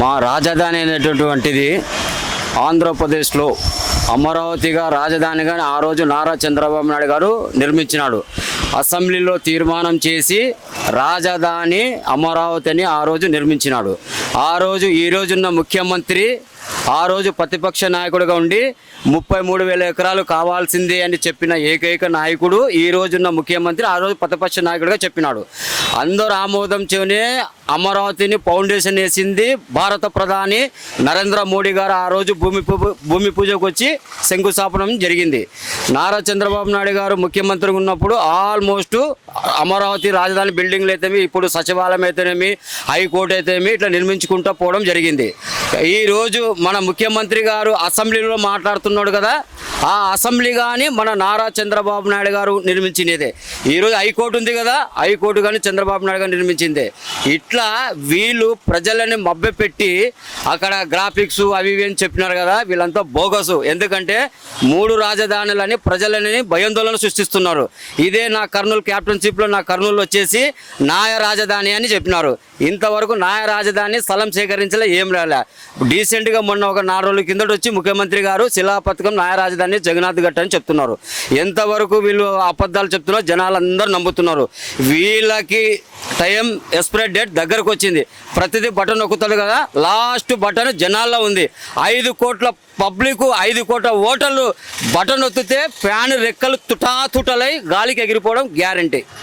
మా రాజధాని అనేటటువంటిది ఆంధ్రప్రదేశ్లో అమరావతిగా రాజధానిగా ఆ రోజు నారా చంద్రబాబు నాయుడు గారు నిర్మించినాడు. అసెంబ్లీలో తీర్మానం చేసి రాజధాని అమరావతి అని ఆ రోజు నిర్మించినాడు. ఆ రోజు ఈ రోజున్న ముఖ్యమంత్రి ఆ రోజు ప్రతిపక్ష నాయకుడిగా ఉండి ముప్పై మూడు వేల ఎకరాలు కావాల్సిందే అని చెప్పిన ఏకైక నాయకుడు ఈ రోజున్న ముఖ్యమంత్రి ఆ రోజు ప్రతిపక్ష నాయకుడిగా చెప్పినాడు. అందరూ ఆమోదంతోనే అమరావతిని ఫౌండేషన్ వేసింది భారత ప్రధాని నరేంద్ర మోడీ గారు. ఆ రోజు భూమి పూ- భూమి పూజకు వచ్చి శంకుస్థాపనం జరిగింది. నారా చంద్రబాబు నాయుడు గారు ముఖ్యమంత్రిగా ఉన్నప్పుడు ఆల్మోస్ట్ అమరావతి రాజధాని బిల్డింగ్లు అయితేమి ఇప్పుడు సచివాలయం అయితేనేమి హైకోర్టు అయితేమి ఇట్లా నిర్మించుకుంటూ పోవడం జరిగింది. ఈరోజు మన ముఖ్యమంత్రి గారు అసెంబ్లీలో మాట్లాడుతున్నాడు కదా ఆ అసెంబ్లీ కానీ మన నారా చంద్రబాబు నాయుడు గారు నిర్మించినదే. ఈరోజు హైకోర్టు ఉంది కదా హైకోర్టు కానీ చంద్రబాబు నాయుడు గారు నిర్మించిందే. ఇట్లా వీళ్ళు ప్రజలని మభ్యపెట్టి అక్కడ గ్రాఫిక్స్ అవి ఇవి అని చెప్పినారు కదా వీళ్ళంతా బోగసు. ఎందుకంటే మూడు రాజధానులని ప్రజలని భయాందోళన సృష్టిస్తున్నారు. ఇదే నా కర్నూలు క్యాప్టెన్షిప్లో నా కర్నూలు వచ్చేసి నాయ రాజధాని అని చెప్పినారు. ఇంతవరకు నాయ రాజధాని స్థలం సేకరించలే ఏం రాలే. డీసెంట్గా మొన్న ఒక నాలుగు రోజుల కిందట వచ్చి ముఖ్యమంత్రి గారు శిలాపథకం న్యాయ రాజధాని జగన్నాథ్ గట్ట అని చెప్తున్నారు. ఎంతవరకు వీళ్ళు అబద్ధాలు చెప్తున్నారు జనాలు అందరూ నమ్ముతున్నారు. వీళ్ళకి టైం ఎక్స్పైరీ డేట్ దగ్గరకు వచ్చింది. ప్రతిదీ బటన్ నొక్కుతాడు కదా లాస్ట్ బటన్ జనాల్లో ఉంది. ఐదు కోట్ల పబ్లిక్ ఐదు కోట్ల ఓటర్లు బటన్ ఒత్తితే ఫ్యాన్ రెక్కలు తుటాతుటలై గాలికి ఎగిరిపోవడం గ్యారంటీ.